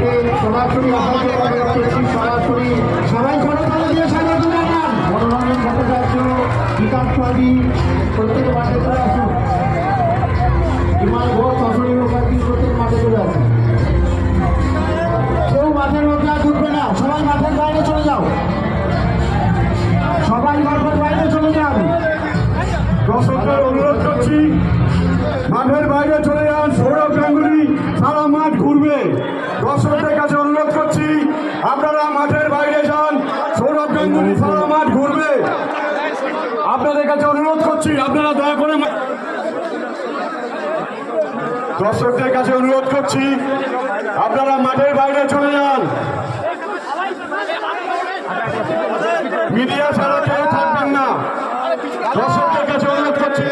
মাঠে সরাসরি সরাসরি সবাই তালে দিয়ে স্বাগত জানান মনোরঞ্জন ভট্টাচার্য বিকাশ চৌধুরী প্রত্যেক মাঠে চলে আসুন বিমান ঘোষ মুখার্জি প্রত্যেক মাঠে চলে আসুন কেউ মাঠের মধ্যে আর ঢুকবে না সবাই মাঠের বাইরে চলে যাও। সবাই মাঠের বাইরে চলে যান দর্শকদের অনুরোধ করছি মাঠের বাইরে চলে যান সৌরভ গাঙ্গুলি সারা মাঠ ঘুরবে দর্শকদের কাছে অনুরোধ করছি আপনারা মাঠের বাইরে যান, সৌরভ গাঙ্গুলি সারা মাঠ ঘুরবে। আপনাদের কাছে অনুরোধ করছি, আপনারা দয়া করে দর্শকদের কাছে অনুরোধ করছি, আপনারা মাঠের বাইরে চলে যান। মিডিয়া ছাড়া কেউ থাকবেন না। দর্শকদের কাছে অনুরোধ করছি।